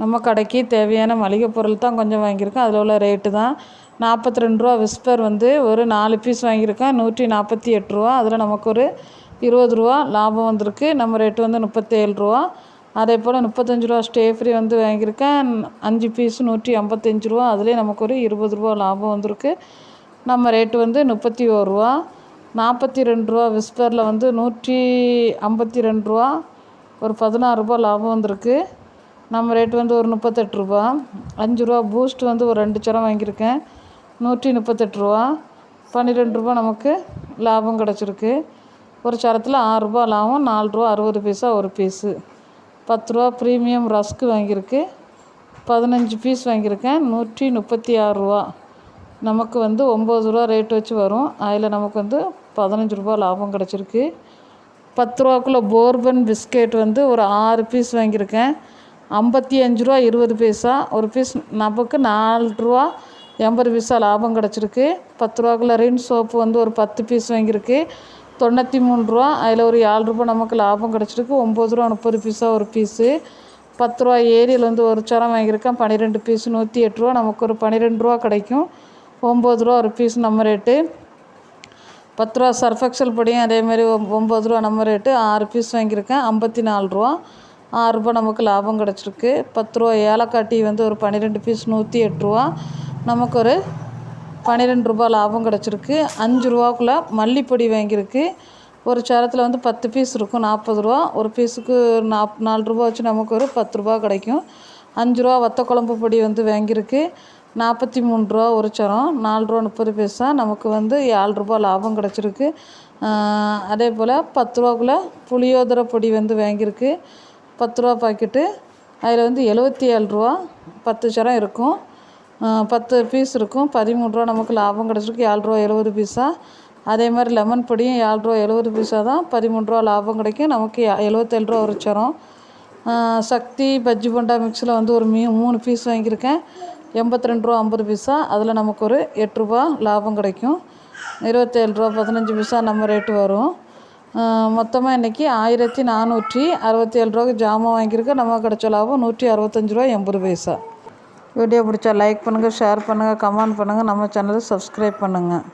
நம்ம கடைக்கு தேவையான மளிகை பொருள் தான் கொஞ்சம் வாங்கியிருக்கேன் அதில் உள்ள ரேட்டு தான். நாற்பத்தி ரெண்டு ரூபா விஸ்பர் வந்து ஒரு நாலு பீஸ் வாங்கியிருக்கேன் நூற்றி நாற்பத்தி எட்டு ரூபா. அதில் நமக்கு ஒரு இருபது ரூபா லாபம் வந்திருக்கு. நம்ம ரேட்டு வந்து முப்பத்தேழு ரூபா. அதே போல் முப்பத்தஞ்சு ரூபா ஸ்டே ஃப்ரீ வந்து வாங்கியிருக்கேன். அஞ்சு பீஸ் நூற்றி ஐம்பத்தஞ்சு ரூபா. அதுலேயே நமக்கு ஒரு இருபது ரூபா லாபம் வந்திருக்கு. நம்ம ரேட்டு வந்து முப்பத்தி ஒரு ரூபா. நாற்பத்தி ரெண்டு ரூபா விஸ்பரில் வந்து நூற்றி ஐம்பத்தி ரெண்டு ரூபா. ஒரு பதினாறு ரூபா லாபம் வந்திருக்கு. நம்ம ரேட் வந்து ஒரு முப்பத்தெட்டு ரூபா. அஞ்சு ரூபா பூஸ்ட் வந்து ஒரு ரெண்டு சரம் வாங்கியிருக்கேன். நூற்றி முப்பத்தெட்டு ரூபா. பன்னிரெண்டு ரூபா நமக்கு லாபம் கிடச்சிருக்கு. ஒரு சரத்தில் ஆறு ரூபா லாபம் நாலு ரூபா அறுபது பைசா ஒரு பீஸு பத்து ரூபா ப்ரீமியம் ரஸ்க்கு வாங்கியிருக்கு. பதினஞ்சு பீஸ் வாங்கியிருக்கேன். நூற்றி முப்பத்தி ஆறு ரூபா. நமக்கு வந்து ஒம்பது ரூபா ரேட் வச்சு வரும். அதில் நமக்கு வந்து பதினஞ்சு ரூபா லாபம் கிடச்சிருக்கு. பத்து ரூபாக்குள்ள போர்பன் பிஸ்கெட் வந்து ஒரு ஆறு பீஸ் வாங்கியிருக்கேன். ஐம்பத்தி அஞ்சு ரூபா இருபது பைசா. ஒரு பீஸ் நமக்கு நாலு ரூபா எண்பது பைசா லாபம் கிடச்சிருக்கு. பத்து ரூபாக்குள்ள ரின் சோப்பு வந்து ஒரு பத்து பீஸ் வாங்கியிருக்கு. தொண்ணூற்றி மூணு ரூபா அதில் ஒரு ஏழு ரூபா நமக்கு லாபம் கிடச்சிருக்கு. ஒம்பது ரூபா முப்பது பீஸா ஒரு பீஸு. பத்து ரூபா ஏரியில் வந்து ஒரு சரம் வாங்கியிருக்கேன். பன்னிரெண்டு பீஸ் நூற்றி எட்டு ரூபா. நமக்கு ஒரு பன்னிரெண்டு ரூபா கிடைக்கும். ஒம்பது ரூபா ஒரு பீஸ் நம்ம ரேட்டு. பத்து ரூபா சர்ஃபெக்சல் பொடியும் அதேமாதிரி ஒம்பது ரூபா நம்ம ரேட்டு. ஆறு பீஸ் வாங்கியிருக்கேன். ஐம்பத்தி நாலு ரூபா. ஆறுரூபா நமக்கு லாபம் கிடச்சிருக்கு. பத்து ரூபா ஏலக்காய் டீ வந்து ஒரு பன்னிரெண்டு பீஸ் நூற்றி எட்டு ரூபா நமக்கு ஒரு பன்னிரெண்டு ரூபா லாபம் கிடச்சிருக்கு. அஞ்சு ரூபாக்குள்ள மல்லிப்பொடி வாங்கியிருக்கு. ஒரு சேரத்தில் வந்து பத்து பீஸ் இருக்கும் நாற்பது ரூபா. ஒரு பீஸுக்கு நாப் நாலு ரூபா வச்சு நமக்கு ஒரு பத்து ரூபா கிடைக்கும். அஞ்சு ரூபா வத்த குழம்பு பொடி வந்து வாங்கியிருக்கு. நாற்பத்தி மூணு ரூபா ஒரு சரம் நாலு ரூபா முப்பது பைசா. நமக்கு வந்து ஏழு ரூபா லாபம் கிடச்சிருக்கு. அதே போல் பத்து ரூபாக்குள்ள புளியோதரை பொடி வந்து வாங்கியிருக்கு. பத்து ரூபா பாக்கெட்டு. அதில் வந்து எழுபத்தி ஏழு ரூபா பத்து சரம் இருக்கும். பத்து பீஸ் இருக்கும். பதிமூணு ரூபா நமக்கு லாபம் கிடச்சிருக்கு. ஏழு ரூபா எழுபது பீஸா அதே மாதிரி லெமன் பொடியும் ஏழு ரூபா எழுபது பீஸாக தான். பதிமூணு ரூபா லாபம் கிடைக்கும். நமக்கு எழுபத்தேழு ரூபா ஒரு சரம் சக்தி பஜ்ஜி போண்டா மிக்ஸில் வந்து ஒரு மீ மூணு பீஸ் வாங்கியிருக்கேன். எண்பத்தி ரெண்டு ரூபா ஐம்பது பைசா அதில் நமக்கு ஒரு எட்டு ரூபா லாபம் கிடைக்கும். இருபத்தேழு ரூபா பதினஞ்சு பைசா நம்ம ரேட்டு வரும். மொத்தமாக இன்றைக்கி ஆயிரத்தி நானூற்றி அறுபத்தி ஏழு ரூபாய்க்கு ஜாமான் வாங்கியிருக்கேன் நமக்கு கிடச்ச லாபம் நூற்றி அறுபத்தஞ்சி ரூபா எண்பது பைசா. வீடியோ பிடிச்சா லைக் பண்ணுங்கள் ஷேர் பண்ணுங்கள் கமெண்ட் பண்ணுங்கள் நம்ம சேனலை சப்ஸ்கிரைப் பண்ணுங்கள்